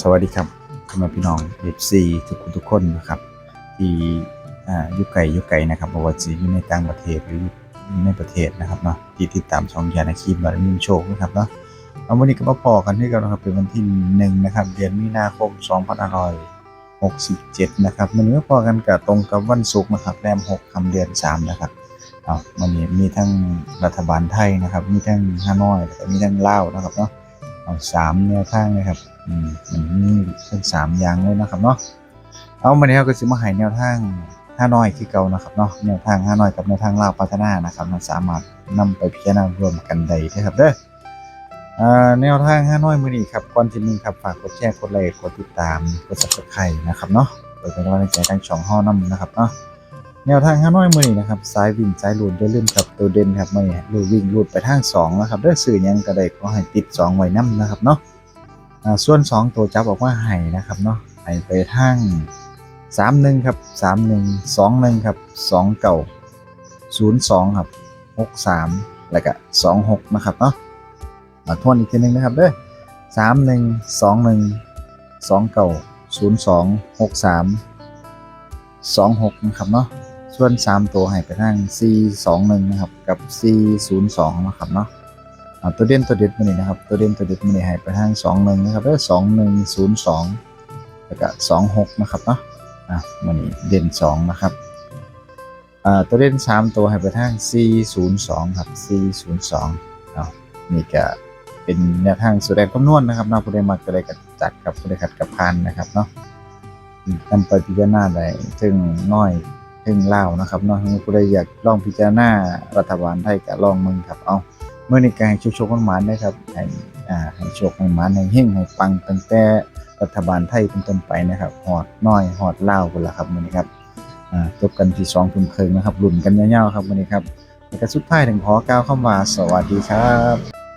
สวัสดีครับพ่อแม่พี่น้องเอฟซีทุกคนทุกคนนะครับ ที่อยู่ไกลอยู่ไกลนะครับบว่าจะอยู่ในต่างประเทศหรืออยู่ในประเทศนะครับเนาะที่ติดตามช่องยานาคีบารมีโชคนะครับเนาะเอาวันนี้ก็มาพอกันที่กันนะครับเป็นวันที่หนึ่งนะครับ เดือนมีนาคม2567นะครับวันนี้มาพอกันกับตรงกับวันศุกร์นะครับแรม6คำเดือน 3 นะครับเอาวันนี้มีทั้งรัฐบาลไทยนะครับ มีทั้งฮานอยแล้วก็มีทั้งลาวนะครับเนาะเอาสามแนวทางเลยครับ อืมมันมีเป็นสามอย่างเลยนะครับเนาะเอามาแล้วก็สิมาให้แนวทางห้าน้อยที่เก่านะครับเนาะแนวทางห้าน้อยกับแนวทางลาวพัฒนานะครับมันสามารถนำไปพิจารณารวมกันได้เด้อครับเด้อแนวทางห้าน้อยมือนี้ครับก่อนที่นึงครับฝากกดแชร์กดไลค์กดติดตามกด Subscribe นะครับเนาะเพื่อเป็นกำลังใจทางช่องฮ้อนํนะครับเนาะแนวทางห้าน้อยมือนี้นะครับสายวิ่งสายลูดได้เลื่อนกับตัวเด่นครับมือนี้ลูดวิ่งลูดไปทางสองนะครับเด้อซื้อยังก็ได้ขอให้ติดสองไว้นํนะครับเนาะ ส่วน 2 ตัวจับออกมาให้นะครับเนาะให้ไปทาง31ครับ31 21ครับ2เก่า02ครับ63 แล้วก็26นะครับเนาะมาทวนอีกทีนึงนะครับเด้อ31 21 2เก่า02 63 26นะครับเนาะส่วน 3 ตัวให้ไปทาง421นะครับกับ402นะครับเนาะ อ่าตัวเด่นตัวเด็ดมานี่นะครับ ตัวเด่นตัวเด็ดมานี่ให้ไปทางสองหนึ่งนะครับแล้วสองหนึ่งศูนย์สองแล้วก็สองหกนะครับเนาะอะมานี่เด่นสองนะครับอ่าตัวเด่นสามตัวให้ไปทางสี่ศูนย์สองครับสี่ศูนย์สองเอานี่ก็เป็นแนวทางสุดแรงคำนวณนะครับนาะผู้ใดมักก็ได้กับจัดกับผู้ใดขัดกับพานนะครับเนาะอืมนำไปพิจารณาได้ถึงน้อยถึงเล่านะครับเนาะผู้ใดอยากลองพิจารณารัฐบาลไทยก็ลองมึงครับเอา เมื่อในการให้โชคโชคมันหมานได้ครับให้อ่าให้โชคให้หมานให้เฮงให้ปังตั้งแต่รัฐบาลไทยเป็นต้นไปนะครับหอดน้อยหอดเล่าวกันละครับมื้อนี้ครับอ่าจบกันที่2ทุ่มครึ่งนะครับลุ้นกันยาวๆครับมื้อนี้ครับแล้วก็สุดท้ายถึงขอกล่าวคำว่าสวัสดีครับ